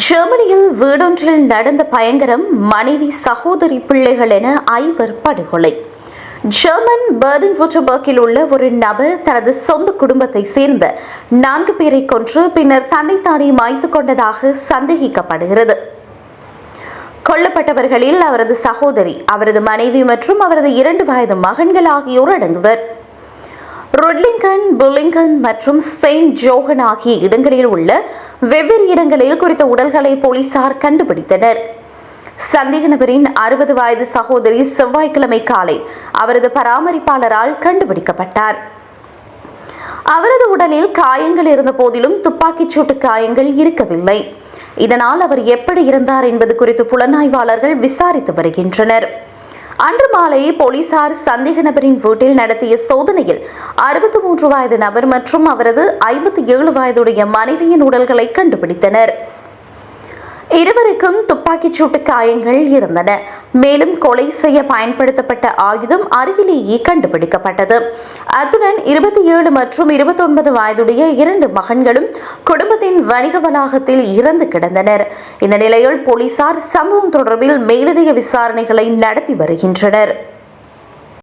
ஜெர்மனியில் வீடொன்றில் நடந்த பயங்கரம் மனைவி சகோதரி பிள்ளைகள் என ஐவர் படுகொலை. ஜெர்மன் பர்டன் வுட்டபர்க்கில் உள்ள ஒரு நபர் தனது சொந்த குடும்பத்தை சேர்ந்த நான்கு பேரை கொன்று பின்னர் தன்னைத்தானே மாய்த்து கொண்டதாக சந்தேகிக்கப்படுகிறது. கொல்லப்பட்டவர்களில் அவரது சகோதரி அவரது மனைவி மற்றும் அவரது இரண்டு வயது மகன்கள் ஆகியோர் அடங்குவர். ருட்லிங்கன் புல்லிங்கன் மற்றும் செயின்ட் ஜோகன் ஆகிய இடங்களில் உள்ள வெவ்வேறு இடங்களில் குறித்த உடல்களை போலீசார் கண்டுபிடித்தனர். சந்தேக நபரின் அறுபது வயது சகோதரி செவ்வாய்க்கிழமை காலை அவரது பராமரிப்பாளரால் கண்டுபிடிக்கப்பட்டார். அவரது உடலில் காயங்கள் இருந்த போதிலும் துப்பாக்கிச் சூட்டு காயங்கள் இருக்கவில்லை. இதனால் அவர் எப்படி இருந்தார் என்பது குறித்து புலனாய்வாளர்கள் விசாரித்து வருகின்றனர். அன்று மாலை போலீசார் சந்தேக நபரின் வீட்டில் நடத்திய சோதனையில் அறுபத்தி மூன்று வயது நபர் மற்றும் அவரது ஐம்பத்தி ஏழு வயதுடைய மனைவியின் உடல்களை கண்டுபிடித்தனர். இருவருக்கும் துப்பாக்கிச் சூட்டு காயங்கள் இருந்தன. மேலும் கொலை செய்ய பயன்படுத்தப்பட்ட ஆயுதம் அருகிலேயே கண்டுபிடிக்கப்பட்டது. அத்துடன் இருபத்தி ஏழு மற்றும் இருபத்தொன்பது வயதுடைய இரண்டு மகன்களும் குடும்பத்தின் வணிக வளாகத்தில் இறந்து கிடந்தனர். இந்த நிலையில் போலீசார் சம்பவம் தொடர்பில் மேலதிக விசாரணைகளை நடத்தி வருகின்றனர்.